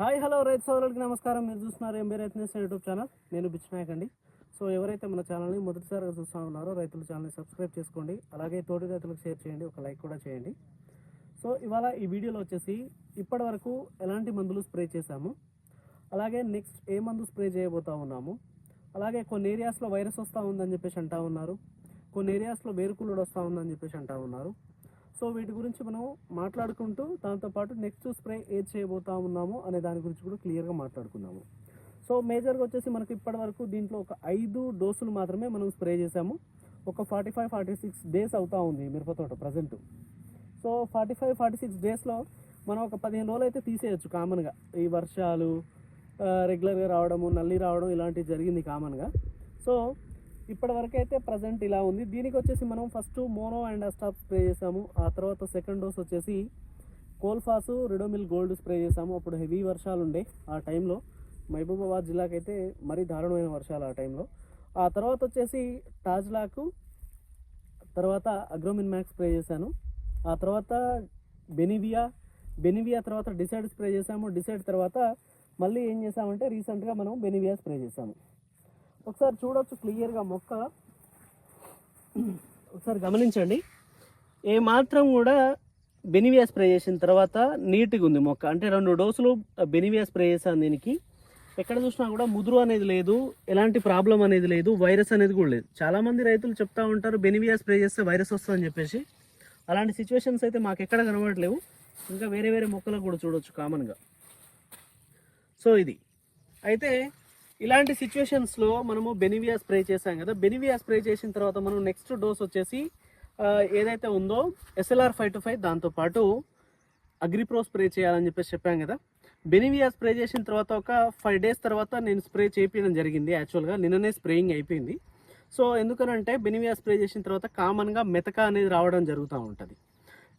Hi hello రైతు సోదరులకి నమస్కారం. మీరు చూస్తున్నారు ఎంబీ రైతు నేషన్ యూట్యూబ్ ఛానల్. నేను బిచ్చినాయక్ అండి. సో ఎవరైతే మన ఛానల్ని మొదటిసారిగా చూస్తూ ఉన్నారో రైతుల ఛానల్ని సబ్స్క్రైబ్ చేసుకోండి. అలాగే తోటి రైతులకు షేర్ చేయండి. ఒక లైక్ కూడా చేయండి. సో ఇవాళ ఈ వీడియోలో వచ్చేసి ఇప్పటి వరకు ఎలాంటి మందులు స్ప్రే చేశాము? అలాగే నెక్స్ట్ ఏ మందు స్ప్రే చేయబోతా ఉన్నాము? అలాగే కొన్ని ఏరియాస్లో వైరస్ వస్తూ ఉందని చెప్పేసి అంటా ఉన్నారు. కొన్ని ఏరియాస్లో వేరుకులుడు వస్తూ ఉందని చెప్పేసి అంటా ఉన్నారు. సో వీటి గురించి మనం మాట్లాడుకుంటూ దాంతోపాటు నెక్స్ట్ స్ప్రే ఏది చేయబోతా ఉన్నాము అనే దాని గురించి కూడా క్లియర్గా మాట్లాడుకున్నాము సో మేజర్గా వచ్చేసి మనకి ఇప్పటి వరకు దీంట్లో ఒక ఐదు డోసులు మాత్రమే మనం స్ప్రే చేసాము ఒక forty five forty six days అవుతా ఉంది మిరపతోట present. So forty five forty six డేస్లో మనం ఒక పదిహేను రోజులు అయితే తీసేయచ్చు కామన్గా. ఈ వర్షాలు రెగ్యులర్గా రావడము నల్లి రావడం ఇలాంటివి జరిగింది కామన్గా. సో ఇప్పటివరకైతే అయితే ప్రజెంట్ ఇలా ఉంది. దీనికి వచ్చేసి మనం ఫస్ట్ మోనో అండ్ అస్టాప్ స్ప్రే చేసాము. ఆ తర్వాత సెకండ్ డోస్ వచ్చేసి కోల్ఫాసు రిడోమిల్ గోల్డ్ స్ప్రే చేసాము. అప్పుడు హెవీ వర్షాలు ఉండే ఆ టైంలో మహబూబాబాద్ జిల్లాకైతే మరీ దారుణమైన వర్షాలు ఆ టైంలో ఆ తర్వాత వచ్చేసి టాజ్లాకు తర్వాత అగ్రోమిన్ మ్యాక్స్ స్ప్రే చేశాను. ఆ తర్వాత బెనివియా బెనివియా తర్వాత డిసైడ్ స్ప్రే చేసాము. డిసైడ్ తర్వాత మళ్ళీ ఏం చేసామంటే రీసెంట్గా మనం బెనివియా స్ప్రే చేసాము. ఒకసారి చూడొచ్చు క్లియర్గా మొక్క. ఒకసారి గమనించండి. ఏ మాత్రం కూడా బెనివియా స్ప్రే చేసిన తర్వాత నీట్గా ఉంది మొక్క. అంటే రెండు డోసులు బెనివియా స్ప్రే చేశాను దీనికి. ఎక్కడ చూసినా కూడా ముదురు అనేది లేదు ఎలాంటి ప్రాబ్లం అనేది లేదు వైరస్ అనేది కూడా లేదు. చాలామంది రైతులు చెప్తా ఉంటారు బెనివియా స్ప్రే చేస్తే వైరస్ వస్తుందని చెప్పేసి. అలాంటి సిచ్యువేషన్స్ అయితే మాకు ఎక్కడ కనబడట్లేవు. ఇంకా వేరే వేరే మొక్కలకు కూడా చూడొచ్చు కామన్గా. సో ఇది. అయితే ఇలాంటి సిచ్యువేషన్స్లో మనము బెనివియా స్ప్రే చేసాం కదా. బెనివియా స్ప్రే చేసిన తర్వాత మనం నెక్స్ట్ డోస్ వచ్చేసి ఏదైతే ఉందో ఎస్ఎల్ఆర్ ఫైవ్ టు ఫైవ్ దాంతోపాటు అగ్రిప్రో స్ప్రే చేయాలని చెప్పేసి చెప్పాం కదా. బెనివియా స్ప్రే చేసిన తర్వాత ఒక ఫైవ్ డేస్ తర్వాత నేను స్ప్రే చేయడం జరిగింది యాక్చువల్గా నిన్ననే స్ప్రేయింగ్ అయిపోయింది. సో ఎందుకనంటే బెనివియా స్ప్రే చేసిన తర్వాత కామన్గా మెతక అనేది రావడం జరుగుతూ ఉంటుంది.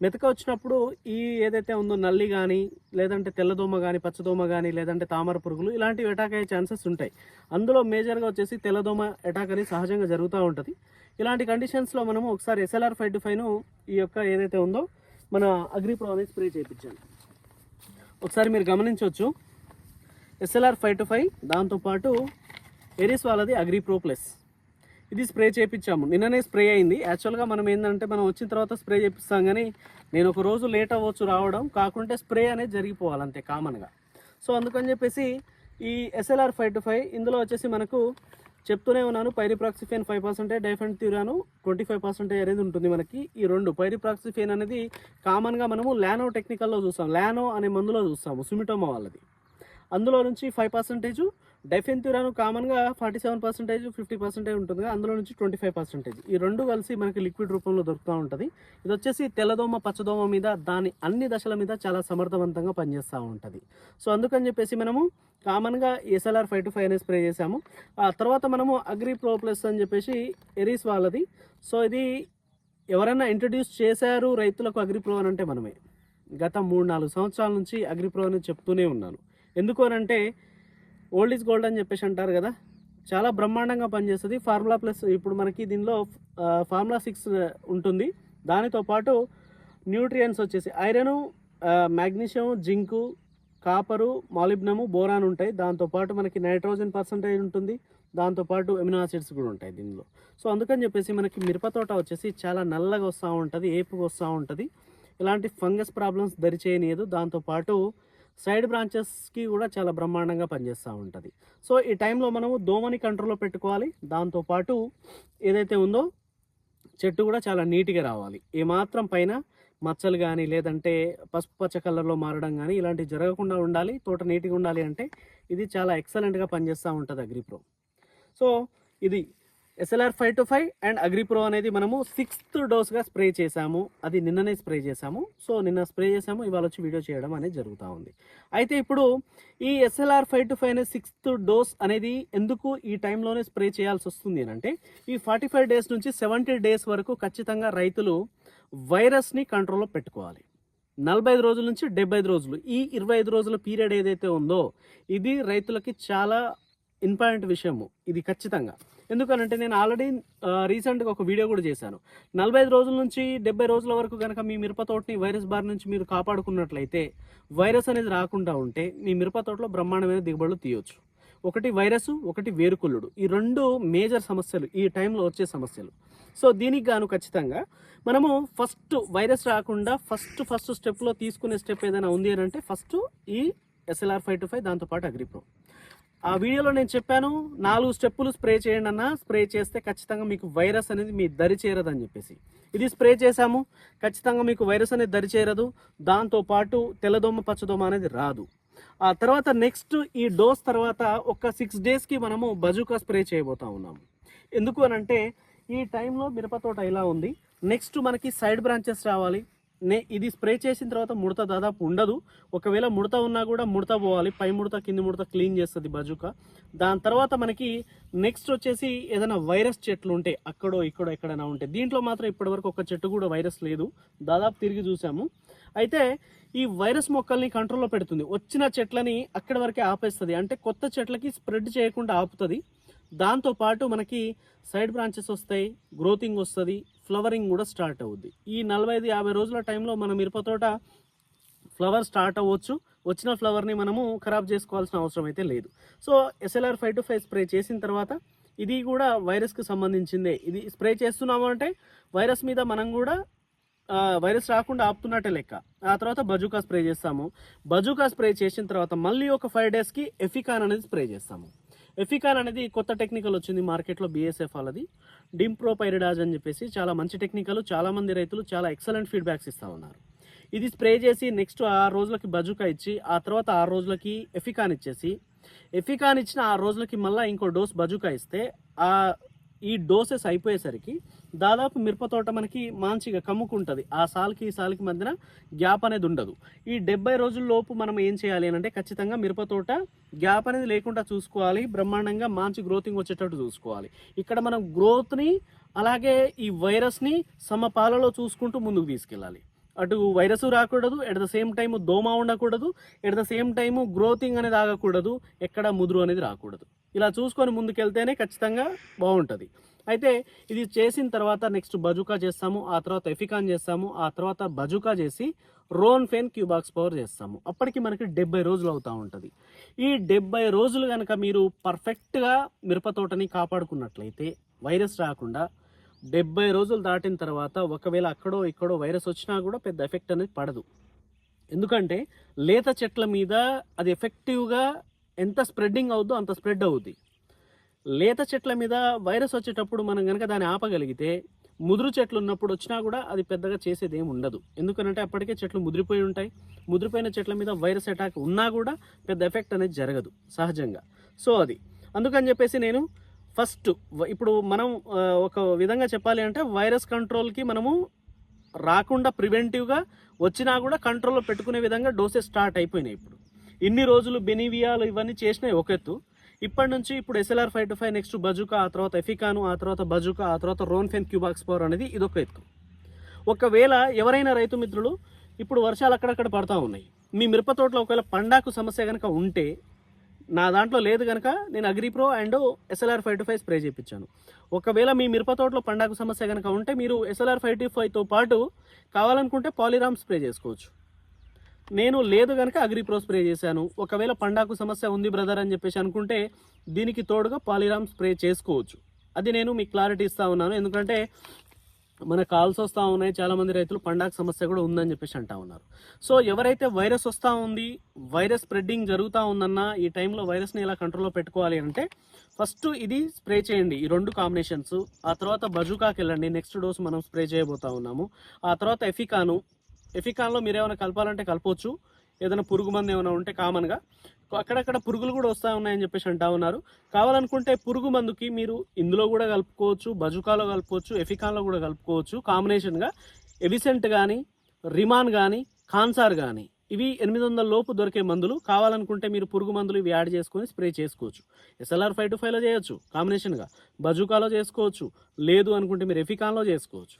మెతక వచ్చినప్పుడు ఈ ఏదైతే ఉందో నల్లి కానీ లేదంటే తెల్లదోమ కానీ పచ్చదోమ కానీ లేదంటే తామర పురుగులు ఇలాంటివి అటాక్ అయ్యే ఛాన్సెస్ ఉంటాయి. అందులో మేజర్గా వచ్చేసి తెల్లదోమ అటాక్ అనేది సహజంగా జరుగుతూ ఉంటుంది. ఇలాంటి కండిషన్స్లో మనము ఒకసారి ఎస్ఎల్ఆర్ ఫైవ్ టు ఫైవ్ను ఈ యొక్క ఏదైతే ఉందో మన అగ్రిప్రో అనేది స్ప్రే చేయించాను ఒకసారి మీరు గమనించవచ్చు. ఎస్ఎల్ఆర్ ఫైవ్ టు ఫైవ్ దాంతోపాటు ఎరిస్ వాళ్ళది అగ్రిప్రో ప్లస్ ఇది స్ప్రే చేయించాము నిన్ననే స్ప్రే అయింది. యాక్చువల్గా మనం ఏంటంటే మనం వచ్చిన తర్వాత స్ప్రే చేపిస్తాం కానీ నేను ఒక రోజు లేట్ అవ్వచ్చు రావడం కాకుంటే స్ప్రే అనేది జరిగిపోవాలి అంతే కామన్గా సో అందుకని చెప్పేసి ఈ ఎస్ఎల్ఆర్ ఫైవ్ టు ఫైవ్ ఇందులో వచ్చేసి మనకు చెప్తూనే ఉన్నాను pyriproxyfen five percentage diafenthiuron twenty five percentage అనేది ఉంటుంది మనకి ఈ రెండు. పైరిప్రాక్సిఫేన్ అనేది కామన్గా మనము ల్యానో టెక్నికల్లో చూస్తాం. ల్యానో అనే మందులో చూస్తాము సుమిటోమా వాళ్ళది. అందులో నుంచి ఫైవ్ పర్సెంటేజ్ డెఫెన్త్యూరాను కామన్గా forty seven percentage fifty percentage ఉంటుంది అందులో నుంచి ట్వంటీ ఫైవ్ పర్సెంటేజ్. ఈ రెండు కలిసి మనకి లిక్విడ్ రూపంలో దొరుకుతూ ఉంటుంది. ఇది వచ్చేసి తెల్లదోమ పచ్చదోమ మీద దాని అన్ని దశల మీద చాలా సమర్థవంతంగా పనిచేస్తూ ఉంటుంది. సో అందుకని చెప్పేసి మనము కామన్గా ఎస్ఎల్ఆర్ ఫైవ్ టు ఫైవ్ అనేది స్ప్రే చేసాము ఆ తర్వాత మనము అగ్రి ప్రో ప్లస్ అని చెప్పేసి ఎరీస్ వాళ్ళది. సో ఇది ఎవరైనా ఇంట్రడ్యూస్ చేశారు రైతులకు అగ్రిప్రో అని అంటే మనమే. గత మూడు నాలుగు సంవత్సరాల నుంచి అగ్రిప్రో అని చెప్తూనే ఉన్నాను. ఎందుకు అంటే ఓల్డ్ ఈజ్ గోల్డ్ అని చెప్పేసి అంటారు కదా. చాలా బ్రహ్మాండంగా పనిచేస్తుంది. ఫార్ములా ప్లస్ ఇప్పుడు మనకి దీనిలో ఫార్ములా సిక్స్ ఉంటుంది. దానితో పాటు న్యూట్రియన్స్ వచ్చేసి iron magnesium zinc copper molybdenum boron ఉంటాయి. దాంతోపాటు మనకి నైట్రోజన్ పర్సంటేజ్ ఉంటుంది. దాంతోపాటు ఎమినో ఆసిడ్స్ కూడా ఉంటాయి దీనిలో. సో అందుకని చెప్పేసి మనకి మిరపతోట వచ్చేసి చాలా నల్లగా వస్తూ ఉంటుంది ఏపుగా వస్తూ ఉంటుంది. ఇలాంటి ఫంగస్ ప్రాబ్లమ్స్ దరిచేయనియదు. దాంతోపాటు సైడ్ బ్రాంచెస్కి కూడా చాలా బ్రహ్మాండంగా పనిచేస్తూ ఉంటుంది. సో ఈ టైంలో మనము దోమని కంట్రోల్లో పెట్టుకోవాలి. దాంతోపాటు ఏదైతే ఉందో చెట్టు కూడా చాలా నీట్గా రావాలి. ఏమాత్రం పైన మచ్చలు కానీ లేదంటే పసుపు పచ్చ కలర్లో మారడం కానీ ఇలాంటివి జరగకుండా ఉండాలి. తోట నీట్గా ఉండాలి అంటే ఇది చాలా ఎక్సలెంట్గా పనిచేస్తూ ఉంటుంది అగ్రిప్రో. సో ఇది SLR five two five and Agripro అనేది మనము సిక్స్త్ డోస్గా స్ప్రే చేసాము అది నిన్ననే స్ప్రే చేసాము సో నిన్న స్ప్రే చేసాము ఇవాళ వచ్చి వీడియో చేయడం అనేది జరుగుతూ ఉంది. అయితే ఇప్పుడు ఈ ఎస్ఎల్ఆర్ ఫైవ్ టు ఫైవ్ అనే సిక్స్త్ డోస్ అనేది ఎందుకు ఈ టైంలోనే స్ప్రే చేయాల్సి వస్తుంది అని అంటే ఈ ఫార్టీ ఫైవ్ డేస్ నుంచి సెవెంటీ డేస్ వరకు ఖచ్చితంగా రైతులు వైరస్ని కంట్రోల్లో పెట్టుకోవాలి. నలభై ఐదు రోజుల నుంచి డెబ్బై ఐదు రోజులు. ఈ ఇరవై ఐదు రోజుల పీరియడ్ ఏదైతే ఉందో ఇది రైతులకి చాలా ఇంపార్టెంట్ విషయము. ఇది ఖచ్చితంగా. ఎందుకనంటే నేను ఆల్రెడీ రీసెంట్గా ఒక వీడియో కూడా చేశాను. నలభై ఐదు రోజుల నుంచి డెబ్బై రోజుల వరకు కనుక మీ మిరప తోటని వైరస్ బారి నుంచి మీరు కాపాడుకున్నట్లయితే వైరస్ అనేది రాకుండా ఉంటే మీ మిరప తోటలో బ్రహ్మాండమైన దిగుబడులు తీయొచ్చు. ఒకటి వైరస్ ఒకటి వేరుకుళ్ళుడు ఈ రెండు మేజర్ సమస్యలు ఈ టైంలో వచ్చే సమస్యలు. సో దీనికి గాను ఖచ్చితంగా మనము ఫస్ట్ వైరస్ రాకుండా ఫస్ట్ ఫస్ట్ స్టెప్లో తీసుకునే స్టెప్ ఏదైనా ఉంది అని అంటే ఫస్ట్ ఈ ఎస్ఎల్ఆర్ ఫైవ్ టు ఫైవ్ దాంతోపాటు అగ్రిప్రో. ఆ వీడియోలో నేను చెప్పాను నాలుగు స్టెప్పులు స్ప్రే చేయండి అన్న స్ప్రే చేస్తే ఖచ్చితంగా మీకు వైరస్ అనేది మీ దరి చేరదని చెప్పేసి. ఇది స్ప్రే చేశాము ఖచ్చితంగా మీకు వైరస్ అనేది దరి చేరదు దాంతోపాటు తెల్లదోమ పచ్చదోమ అనేది రాదు. ఆ తర్వాత నెక్స్ట్ ఈ డోస్ తర్వాత ఒక సిక్స్ డేస్కి మనము బజుకా స్ప్రే చేయబోతా ఉన్నాము. ఎందుకు అని అంటే ఈ టైంలో మిరపతోట ఇలా ఉంది. నెక్స్ట్ మనకి సైడ్ బ్రాంచెస్ రావాలి. నే ఇది స్ప్రే చేసిన తర్వాత ముడత దాదాపు ఉండదు. ఒకవేళ ముడత ఉన్నా కూడా ముడత పోవాలి. పై ముడత కింది ముడత క్లీన్ చేస్తుంది బజుక. దాని తర్వాత మనకి నెక్స్ట్ వచ్చేసి ఏదైనా వైరస్ చెట్లు ఉంటే అక్కడో ఇక్కడో ఎక్కడైనా ఉంటే దీంట్లో మాత్రం ఇప్పటివరకు ఒక చెట్టు కూడా వైరస్ లేదు. దాదాపు తిరిగి చూసాము. అయితే ఈ వైరస్ మొక్కల్ని కంట్రోల్లో పెడుతుంది. వచ్చిన చెట్లని అక్కడి వరకే ఆపేస్తుంది. అంటే కొత్త చెట్లకి స్ప్రెడ్ చేయకుండా ఆపుతుంది. దాంతోపాటు మనకి సైడ్ బ్రాంచెస్ వస్తాయి గ్రోతింగ్ వస్తుంది ఫ్లవరింగ్ కూడా స్టార్ట్ అవుద్ది. ఈ నలభై ఐదు యాభై రోజుల టైంలో మన మిరప తోట ఫ్లవర్ స్టార్ట్ అవ్వచ్చు. వచ్చిన ఫ్లవర్ని మనము ఖరాబ్ చేసుకోవాల్సిన అవసరం అయితే లేదు. So SLR five two five spray చేసిన తర్వాత ఇది కూడా వైరస్కి సంబంధించిందే. ఇది స్ప్రే చేస్తున్నాము అంటే వైరస్ మీద మనం కూడా వైరస్ రాకుండా ఆపుతున్నట్టే లెక్క. ఆ తర్వాత బజూకా స్ప్రే చేస్తాము. బజూకా స్ప్రే చేసిన తర్వాత మళ్ళీ ఒక ఫైవ్ డేస్కి ఎఫికాన్ అనేది స్ప్రే చేస్తాము. ఎఫికాన్ అనేది కొత్త టెక్నికల్ వచ్చింది మార్కెట్లో బీఎస్ఎఫ్ వాళ్ళది డింప్రోపైరిడాజ్ అని చెప్పేసి చాలా మంచి టెక్నికల్ చాలా మంది రైతులు చాలా ఎక్సలెంట్ ఫీడ్బ్యాక్స్ ఇస్తూ ఉన్నారు. ఇది స్ప్రే చేసి నెక్స్ట్ ఆరు రోజులకి బజుకా ఇచ్చి ఆ తర్వాత ఆరు రోజులకి ఎఫికాన్ ఇచ్చేసి ఎఫికాన్ ఇచ్చిన ఆ రోజులకి మళ్ళీ ఇంకో డోస్ బజుకా ఇస్తే ఆ ఈ డోసెస్ అయిపోయేసరికి దాదాపు మిరప తోట మనకి మంచిగా కమ్ముకుంటుంది. ఆ సాల్కి ఈ సాల్కి మధ్యన గ్యాప్ అనేది ఉండదు. ఈ డెబ్బై రోజుల లోపు మనం ఏం చేయాలి అని అంటే ఖచ్చితంగా మిరప తోట గ్యాప్ అనేది లేకుండా చూసుకోవాలి. బ్రహ్మాండంగా మంచి గ్రోతింగ్ వచ్చేటట్టు చూసుకోవాలి. ఇక్కడ మనం గ్రోత్ని అలాగే ఈ వైరస్ని సమపాలలో చూసుకుంటూ ముందుకు తీసుకెళ్ళాలి. అటు వైరస్ రాకూడదు ఎట్ ద సేమ్ టైం దోమ ఉండకూడదు ఎట్ ద సేమ్ టైము గ్రోతింగ్ అనేది ఆగకూడదు ఎక్కడ ముదురు అనేది రాకూడదు. ఇలా చూసుకొని ముందుకెళ్తేనే ఖచ్చితంగా బాగుంటుంది. అయితే ఇది చేసిన తర్వాత నెక్స్ట్ బజుకా చేస్తాము ఆ తర్వాత ఎఫికాన్ చేస్తాము ఆ తర్వాత బజుకా చేసి రోన్ ఫెన్ క్యూబాక్స్ పవర్ చేస్తాము. అప్పటికి మనకి డెబ్బై రోజులు అవుతూ ఉంటుంది. ఈ డెబ్బై రోజులు కనుక మీరు పర్ఫెక్ట్గా మిరప తోటని కాపాడుకున్నట్లయితే వైరస్ రాకుండా డెబ్బై రోజులు దాటిన తర్వాత ఒకవేళ అక్కడో ఇక్కడో వైరస్ వచ్చినా కూడా పెద్ద ఎఫెక్ట్ అనేది పడదు. ఎందుకంటే లేత చెట్ల మీద అది ఎఫెక్టివ్గా ఎంత స్ప్రెడ్డింగ్ అవుద్దో అంత స్ప్రెడ్ అవుద్ది. లేత చెట్ల మీద వైరస్ వచ్చేటప్పుడు మనం కనుక దాన్ని ఆపగలిగితే ముదురు చెట్లు ఉన్నప్పుడు వచ్చినా కూడా అది పెద్దగా చేసేది ఏమి ఉండదు. ఎందుకంటే అప్పటికే చెట్లు ముదిరిపోయి ఉంటాయి. ముదిరిపోయిన చెట్ల మీద వైరస్ అటాక్ ఉన్నా కూడా పెద్ద ఎఫెక్ట్ అనేది జరగదు సహజంగా. సో అది. అందుకని చెప్పేసి నేను ఫస్ట్ ఇప్పుడు మనం ఒక విధంగా చెప్పాలి అంటే వైరస్ కంట్రోల్కి మనము రాకుండా ప్రివెంటివ్గా వచ్చినా కూడా కంట్రోల్లో పెట్టుకునే విధంగా డోసెస్ స్టార్ట్ అయిపోయినాయి ఇప్పుడు. ఇన్ని రోజులు బెనివియాలు ఇవన్నీ చేసినాయి ఒక ఎత్తు. ఇప్పటి నుంచి ఇప్పుడు SLR five two five next bazooka ఆ తర్వాత ఎఫికాను ఆ తర్వాత బజుకా ఆ తర్వాత రోన్ఫెన్ క్యూబాక్స్ పవర్ అనేది ఇదొక ఎత్తు. ఒకవేళ ఎవరైనా రైతు మిత్రులు ఇప్పుడు వర్షాలు అక్కడక్కడ పడతా ఉన్నాయి. మీ మిరప తోటలో ఒకవేళ పండాకు సమస్య కనుక ఉంటే నా దాంట్లో లేదు కనుక నేను Agripro and SLR five two five spray చేయించాను ఒకవేళ మీ మిరప తోటలో పండాకు సమస్య కనుక ఉంటే మీరు ఎస్ఎల్ఆర్ ఫైవ్ టు ఫైవ్తో పాటు కావాలనుకుంటే పాలిరామ్ స్ప్రే చేసుకోవచ్చు. నేను లేదు కనుక అగ్రిప్రో స్ప్రే చేశాను. ఒకవేళ పండాకు సమస్య ఉంది బ్రదర్ అని చెప్పేసి అనుకుంటే దీనికి తోడుగా పాలిరామ్ స్ప్రే చేసుకోవచ్చు. అది నేను మీకు క్లారిటీ ఇస్తా ఉన్నాను. ఎందుకంటే మన కాల్స్ వస్తూ ఉన్నాయి. చాలామంది రైతులు పండాక సమస్య కూడా ఉందని చెప్పేసి అంటా ఉన్నారు. సో ఎవరైతే వైరస్ వస్తూ ఉంది వైరస్ స్ప్రెడ్డింగ్ జరుగుతూ ఉందన్నా ఈ టైంలో వైరస్ని ఎలా కంట్రోల్లో పెట్టుకోవాలి అంటే ఫస్ట్ ఇది స్ప్రే చేయండి. ఈ రెండు కాంబినేషన్స్. ఆ తర్వాత బజుకాకి వెళ్ళండి. నెక్స్ట్ డోస్ మనం స్ప్రే చేయబోతా ఉన్నాము. ఆ తర్వాత ఎఫికాను ఎఫికాన్లో మీరు ఏమైనా కలపాలంటే కలపవచ్చు. ఏదైనా పురుగు మందు ఏమైనా ఉంటే కామన్గా. అక్కడక్కడ పురుగులు కూడా వస్తూ ఉన్నాయని చెప్పేసి అంటా ఉన్నారు. కావాలనుకుంటే పురుగు మందుకి మీరు ఇందులో కూడా కలుపుకోవచ్చు బజుకాలో కలుపుకోవచ్చు ఎఫికాన్లో కూడా కలుపుకోవచ్చు. కాంబినేషన్గా ఎవిసెంట్ కానీ రిమాన్ కానీ కాన్సార్ కానీ ఇవి ఎనిమిది వందల లోపు దొరికే మందులు. కావాలనుకుంటే మీరు పురుగు మందులు ఇవి యాడ్ చేసుకొని స్ప్రే చేసుకోవచ్చు. ఎస్ఎల్ఆర్ ఫైవ్ టు ఫైవ్లో చేయొచ్చు. కాంబినేషన్గా బజుకాలో చేసుకోవచ్చు. లేదు అనుకుంటే మీరు ఎఫికాన్లో చేసుకోవచ్చు.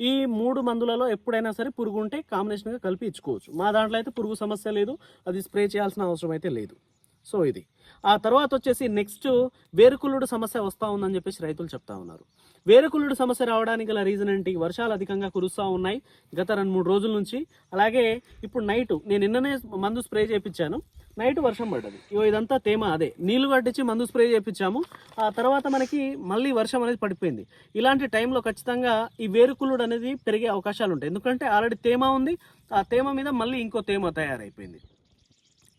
ఈ మూడు మందులలో ఎప్పుడైనా సరే పురుగు ఉంటే కాంబినేషన్గా కలిపి ఇచ్చుకోవచ్చు. మా దాంట్లో అయితే పురుగు సమస్య లేదు. అది స్ప్రే చేయాల్సిన అవసరం అయితే లేదు. సో ఇది. ఆ తర్వాత వచ్చేసి నెక్స్ట్ వేరుకుళ్ళుడు సమస్య వస్తూ ఉందని చెప్పేసి రైతులు చెప్తా ఉన్నారు. వేరుకుళ్ళుడు సమస్య రావడానికి గల రీజన్ ఏంటి? వర్షాలు అధికంగా కురుస్తూ ఉన్నాయి గత రెండు మూడు రోజుల నుంచి. అలాగే ఇప్పుడు నైట్ నేను నిన్ననే మందు స్ప్రే చేయించాను. నైట్ వర్షం పడ్డది. ఇగో ఇదంతా తేమ అదే. నీళ్ళు పట్టించి మందు స్ప్రే చేయించాము. ఆ తర్వాత మనకి మళ్ళీ వర్షం అనేది పడిపోయింది. ఇలాంటి టైంలో ఖచ్చితంగా ఈ వేరుకుళ్ళుడు అనేది పెరిగే అవకాశాలు ఉంటాయి. ఎందుకంటే ఆల్రెడీ తేమ ఉంది. ఆ తేమ మీద మళ్ళీ ఇంకో తేమ తయారైపోయింది.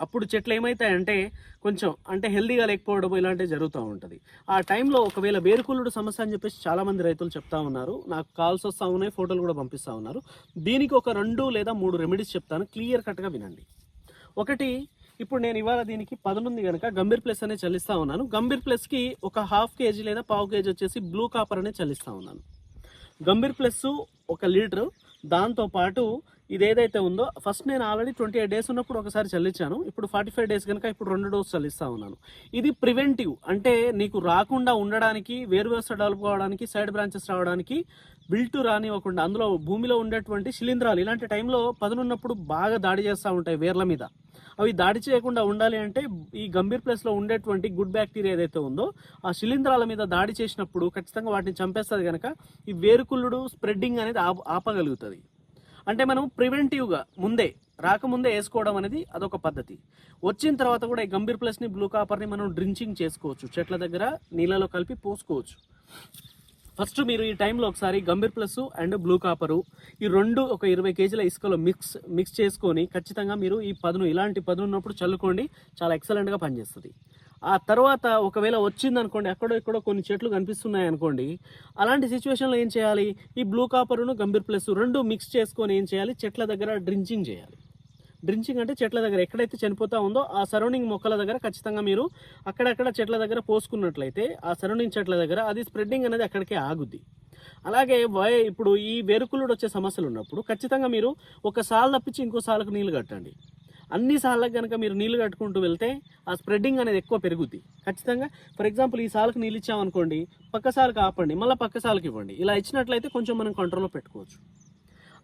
అప్పుడు చెట్లు ఏమవుతాయంటే కొంచెం అంటే హెల్దీగా లేకపోవడం ఇలాంటివి జరుగుతూ ఉంటుంది. ఆ టైంలో ఒకవేళ వేరుకుళ్ళుడు సమస్య అని చెప్పేసి చాలామంది రైతులు చెప్తా ఉన్నారు. నాకు కాల్స్ వస్తూ ఉన్నాయి ఫోటోలు కూడా పంపిస్తూ ఉన్నారు. దీనికి ఒక రెండు లేదా మూడు రెమెడీస్ చెప్తాను. క్లియర్ కట్గా వినండి. ఒకటి ఇప్పుడు నేను ఇవాళ దీనికి పదనుంది కనుక గంభీర్ ప్లస్ అనే చల్లిస్తూ ఉన్నాను. గంభీర్ ప్లస్కి ఒక హాఫ్ కేజీ లేదా పావు కేజీ వచ్చేసి బ్లూ కాపర్ అనే చల్లిస్తూ ఉన్నాను. గంభీర్ ప్లస్ ఒక లీటరు దాంతో పాటు ఇది ఏదైతే ఉందో ఫస్ట్ నేను ఆల్రెడీ ట్వంటీ ఎయిట్ డేస్ ఉన్నప్పుడు ఒకసారి చల్లించాను. ఇప్పుడు ఫార్టీ ఫైవ్ డేస్ కనుక ఇప్పుడు రెండు డోస్ చల్లిస్తా ఉన్నాను. ఇది ప్రివెంటివ్ అంటే నీకు రాకుండా ఉండడానికి వేరు వ్యవస్థ డెవలప్ కావడానికి సైడ్ బ్రాంచెస్ రావడానికి బిల్టు రానివ్వకుండా అందులో భూమిలో ఉండేటువంటి శిలీంధ్రాలు ఇలాంటి టైంలో పదునున్నప్పుడు బాగా దాడి చేస్తూ ఉంటాయి వేర్ల మీద. అవి దాడి చేయకుండా ఉండాలి అంటే ఈ గంభీర్ ప్లేస్లో ఉండేటువంటి గుడ్ బ్యాక్టీరియా ఏదైతే ఉందో ఆ శిలీంధ్రాల మీద దాడి చేసినప్పుడు ఖచ్చితంగా వాటిని చంపేస్తుంది కనుక ఈ వేరుకుళ్ళుడు స్ప్రెడ్డింగ్ అనేది ఆపగలుగుతుంది. అంటే మనం ప్రివెంటివ్గా ముందే రాకముందే వేసుకోవడం అనేది అదొక పద్ధతి. వచ్చిన తర్వాత కూడా ఈ గంభీర్ ప్లస్ని బ్లూ కాపర్ని మనం డ్రించింగ్ చేసుకోవచ్చు. చెట్ల దగ్గర నీళ్ళలో కలిపి పోసుకోవచ్చు. ఫస్ట్ మీరు ఈ టైంలో ఒకసారి Gambhir plus and blue copper ఈ రెండు ఒక ఇరవై కేజీల ఇసుకలో మిక్స్ మిక్స్ చేసుకొని ఖచ్చితంగా మీరు ఈ పదును ఇలాంటి పదును ఉన్నప్పుడు చల్లుకోండి. చాలా ఎక్సలెంట్గా పనిచేస్తుంది. ఆ తర్వాత ఒకవేళ వచ్చింది అనుకోండి ఎక్కడో ఎక్కడో కొన్ని చెట్లు కనిపిస్తున్నాయి అనుకోండి అలాంటి సిచ్యువేషన్లో ఏం చేయాలి? ఈ బ్లూ కాపరును గంభీర్ ప్లస్ రెండు మిక్స్ చేసుకొని ఏం చేయాలి? చెట్ల దగ్గర డ్రించింగ్ చేయాలి. డ్రించింగ్ అంటే చెట్ల దగ్గర ఎక్కడైతే చనిపోతా ఉందో ఆ సరౌండింగ్ మొక్కల దగ్గర ఖచ్చితంగా మీరు అక్కడక్కడ చెట్ల దగ్గర పోసుకున్నట్లయితే ఆ సరౌండింగ్ చెట్ల దగ్గర అది స్ప్రెడ్డింగ్ అనేది అక్కడికే ఆగుద్ది. అలాగే వై ఇప్పుడు ఈ వేరుకుళ్ళుడు వచ్చే సమస్యలు ఉన్నప్పుడు ఖచ్చితంగా మీరు ఒక సాల్ తప్పించి ఇంకో సాలకు నీళ్ళు కట్టండి. అన్ని సార్లకు కనుక మీరు నీళ్ళు కట్టుకుంటూ వెళ్తే ఆ స్ప్రెడ్డింగ్ అనేది ఎక్కువ పెరుగుద్ది. ఖచ్చితంగా. ఫర్ ఎగ్జాంపుల్ ఈ సాలకు నీళ్ళు ఇచ్చామనుకోండి పక్క సాలకు ఆపండి మళ్ళీ పక్క సాలకు ఇవ్వండి. ఇలా ఇచ్చినట్లయితే కొంచెం మనం కంట్రోల్లో పెట్టుకోవచ్చు.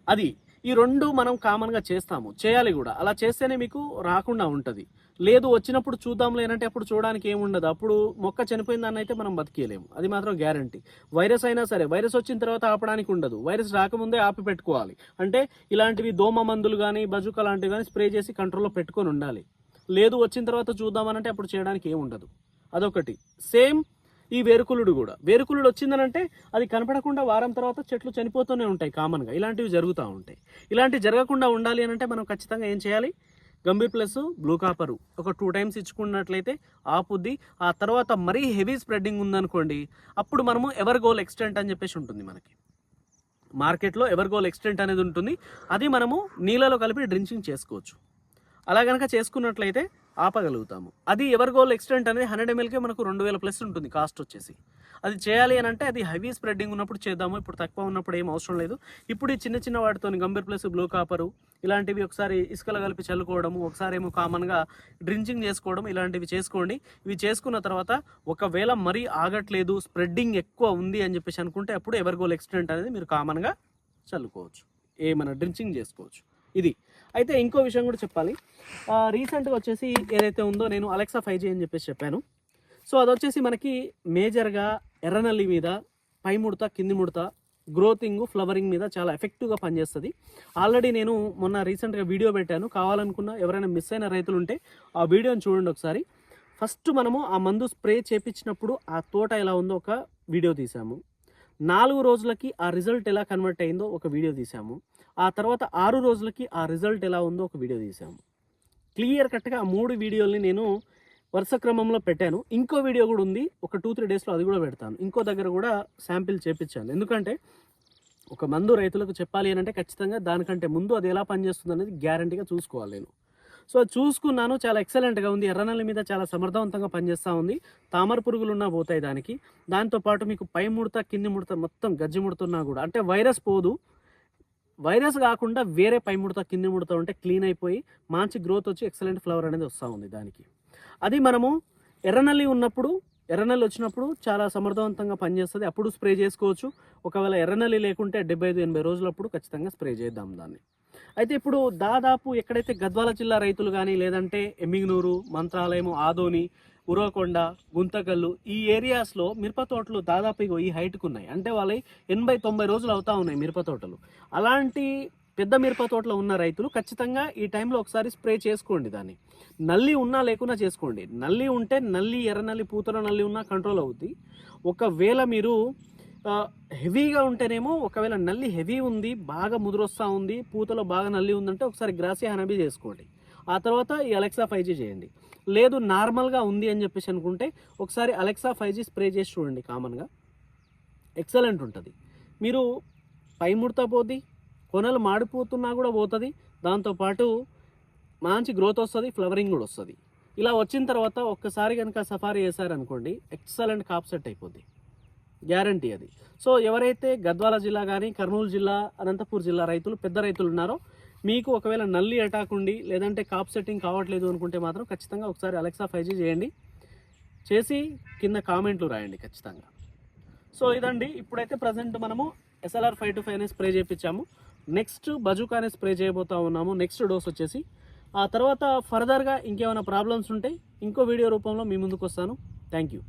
అది ఈ రెండు మనం కామన్గా చేస్తాము. చేయాలి కూడా. అలా చేస్తేనే మీకు రాకుండా ఉంటుంది. లేదు వచ్చినప్పుడు చూద్దాం లేనంటే అప్పుడు చూడడానికి ఏముండదు. అప్పుడు మొక్క చనిపోయిందని అయితే మనం బతికేయలేము. అది మాత్రం గ్యారంటీ. వైరస్ అయినా సరే వైరస్ వచ్చిన తర్వాత ఆపడానికి ఉండదు. వైరస్ రాకముందే ఆపి పెట్టుకోవాలి. అంటే ఇలాంటివి దోమ మందులు కానీ బజుక లాంటివి కానీ స్ప్రే చేసి కంట్రోల్లో పెట్టుకొని ఉండాలి. లేదు వచ్చిన తర్వాత చూద్దామనంటే అప్పుడు చేయడానికి ఏముండదు అదొకటి. సేమ్ ఈ వేరుకులుడు కూడా. వేరుకులుడు వచ్చిందనంటే అది కనపడకుండా వారం తర్వాత చెట్లు చనిపోతూనే ఉంటాయి కామన్గా. ఇలాంటివి జరుగుతూ ఉంటాయి. ఇలాంటివి జరగకుండా ఉండాలి అని అంటే మనం ఖచ్చితంగా ఏం చేయాలి? Gambhir plus blue copper. ఒక టూ టైమ్స్ ఇచ్చుకున్నట్లయితే ఆపుద్ది. ఆ తర్వాత మరీ హెవీ స్ప్రెడ్డింగ్ ఉందనుకోండి అప్పుడు మనము ఎవర్ గోల్ ఎక్స్టెంట్ అని చెప్పేసి ఉంటుంది మనకి. మార్కెట్లో ఎవర్ గోల్ ఎక్స్టెంట్ అనేది ఉంటుంది. అది మనము నీళ్ళలో కలిపి డ్రించింగ్ చేసుకోవచ్చు. అలా కనుక చేసుకున్నట్లయితే ఆపగలుగుతాము. అది ఎవర్ గోల్ ఎక్స్టెంట్ అనేది హండ్రెడ్ ఎంఎల్కే మనకు రెండు వేల ప్లస్ ఉంటుంది కాస్ట్ వచ్చేసి. అది చేయాలి అని అంటే అది హెవీ స్ప్రెడ్డింగ్ ఉన్నప్పుడు చేద్దాము. ఇప్పుడు తక్కువ ఉన్నప్పుడు ఏం అవసరం లేదు. ఇప్పుడు ఈ చిన్న చిన్న వాటితో గంభీర్ ప్లస్ బ్లూ కాపరు ఇలాంటివి ఒకసారి ఇసుకలు కలిపి చల్లుకోవడము ఒకసారి ఏమో కామన్గా డ్రించింగ్ చేసుకోవడం ఇలాంటివి చేసుకోండి. ఇవి చేసుకున్న తర్వాత ఒకవేళ మరీ ఆగట్లేదు స్ప్రెడ్డింగ్ ఎక్కువ ఉంది అని చెప్పేసి అనుకుంటే అప్పుడు ఎవర్ గోల్ ఎక్స్టెంట్ అనేది మీరు కామన్గా చల్లుకోవచ్చు. ఏమైనా డ్రించింగ్ చేసుకోవచ్చు. ఇది. అయితే ఇంకో విషయం కూడా చెప్పాలి. రీసెంట్గా వచ్చేసి ఏదైతే ఉందో నేను అలెక్సా ఫైవ్ జీ అని చెప్పేసి చెప్పాను. సో అది వచ్చేసి మనకి మేజర్గా ఎర్రనల్లి మీద పై ముడత కింది ముడత గ్రోతింగ్ ఫ్లవరింగ్ మీద చాలా ఎఫెక్టివ్గా పనిచేస్తుంది. ఆల్రెడీ నేను మొన్న రీసెంట్గా వీడియో పెట్టాను. కావాలనుకున్న ఎవరైనా మిస్ అయిన రైతులు ఉంటే ఆ వీడియోని చూడండి ఒకసారి. ఫస్ట్ మనము ఆ మందు స్ప్రే చేపించినప్పుడు ఆ తోట ఎలా ఉందో ఒక వీడియో తీసాము. నాలుగు రోజులకి ఆ రిజల్ట్ ఎలా కన్వర్ట్ అయిందో ఒక వీడియో తీసాము. ఆ తర్వాత ఆరు రోజులకి ఆ రిజల్ట్ ఎలా ఉందో ఒక వీడియో తీసాము క్లియర్ కట్గా ఆ మూడు వీడియోల్ని నేను వరుస క్రమంలో పెట్టాను. ఇంకో వీడియో కూడా ఉంది. ఒక టూ త్రీ డేస్లో అది కూడా పెడతాను. ఇంకో దగ్గర కూడా శాంపిల్ చేపించాను. ఎందుకంటే ఒక మందు రైతులకు చెప్పాలి అని అంటే ఖచ్చితంగా దానికంటే ముందు అది ఎలా పనిచేస్తుంది అనేది గ్యారంటీగా చూసుకోవాలి నేను. సో అది చూసుకున్నాను. చాలా ఎక్సలెంట్గా ఉంది. ఎర్రనల్లి మీద చాలా సమర్థవంతంగా పనిచేస్తూ ఉంది. తామర పురుగులు ఉన్నా పోతాయి దానికి. దాంతోపాటు మీకు పై ముడత కింది ముడత మొత్తం గజ్జి ముడుతున్నా కూడా. అంటే వైరస్ పోదు. వైరస్ కాకుండా వేరే పై ముడత కింది ముడత ఉంటే క్లీన్ అయిపోయి మంచి గ్రోత్ వచ్చి ఎక్సలెంట్ ఫ్లవర్ అనేది వస్తూ ఉంది దానికి. అది మనము ఎర్రనల్లి ఉన్నప్పుడు ఎర్రనల్లి వచ్చినప్పుడు చాలా సమర్థవంతంగా పనిచేస్తుంది. అప్పుడు స్ప్రే చేసుకోవచ్చు. ఒకవేళ ఎర్రనల్లి లేకుంటే డెబ్బై ఐదు ఎనభై రోజులప్పుడు ఖచ్చితంగా స్ప్రే చేద్దాం దాన్ని. అయితే ఇప్పుడు దాదాపు ఎక్కడైతే గద్వాల జిల్లా రైతులు కానీ లేదంటే ఎమ్మిగ్నూరు మంత్రాలయము ఆదోని ఉరవకొండ గుంతకల్లు ఈ ఏరియాస్లో మిరప తోటలు దాదాపు ఇగో ఈ హైట్కు ఉన్నాయి అంటే వాళ్ళ ఎనభై తొంభై రోజులు అవుతా ఉన్నాయి మిరప తోటలు. అలాంటి పెద్ద మిరప తోటలో ఉన్న రైతులు ఖచ్చితంగా ఈ టైంలో ఒకసారి స్ప్రే చేసుకోండి దాన్ని. నల్లి ఉన్నా లేకున్నా చేసుకోండి. నల్లి ఉంటే నల్లి ఎర్ర నల్లి పూతల నల్లి ఉన్నా కంట్రోల్ అవుద్ది. ఒకవేళ మీరు హెవీగా ఉంటేనేమో ఒకవేళ నల్లి హెవీ ఉంది బాగా ముదురొస్తా ఉంది పూతలో బాగా నల్లి ఉందంటే ఒకసారి గ్రాసియా హనబీ చేసుకోండి. ఆ తర్వాత ఈ అలెక్సా ఫైవ్ జీ చేయండి. లేదు నార్మల్గా ఉంది అని చెప్పేసి అనుకుంటే ఒకసారి అలెక్సా ఫైవ్ జీ స్ప్రే చేసి చూడండి కామన్గా. ఎక్సలెంట్ ఉంటుంది. మీరు పై ముడత పోద్ది కొనలు మాడిపోతున్నా కూడా పోతుంది దాంతోపాటు మంచి గ్రోత్ వస్తుంది ఫ్లవరింగ్ కూడా వస్తుంది. ఇలా వచ్చిన తర్వాత ఒక్కసారి కనుక సఫారీ చేశారనుకోండి ఎక్సలెంట్ కాప్ సెట్ అయిపోద్ది. గ్యారంటీ అది. సో ఎవరైతే గద్వాల జిల్లా కానీ కర్నూలు జిల్లా అనంతపూర్ జిల్లా రైతులు పెద్ద రైతులు ఉన్నారో మీకు ఒకవేళ నల్లి అటాక్ ఉండి లేదంటే కాప్ సెట్టింగ్ కావట్లేదు అనుకుంటే మాత్రం ఖచ్చితంగా ఒకసారి అలెక్సా ఫైవ్ జీ చేయండి. చేసి కింద కామెంట్లు రాయండి ఖచ్చితంగా. సో ఇదండి. ఇప్పుడైతే ప్రజెంట్ మనము ఎస్ఎల్ఆర్ ఫైవ్ టు ఫైవ్ అనే స్ప్రే చేయించాము. నెక్స్ట్ బజుకానే స్ప్రే చేయబోతా ఉన్నాము. నెక్స్ట్ డోస్ వచ్చేసి. ఆ తర్వాత ఫర్దర్గా ఇంకేమైనా ప్రాబ్లమ్స్ ఉంటే ఇంకో వీడియో రూపంలో మీ ముందుకు వస్తాను. Thank you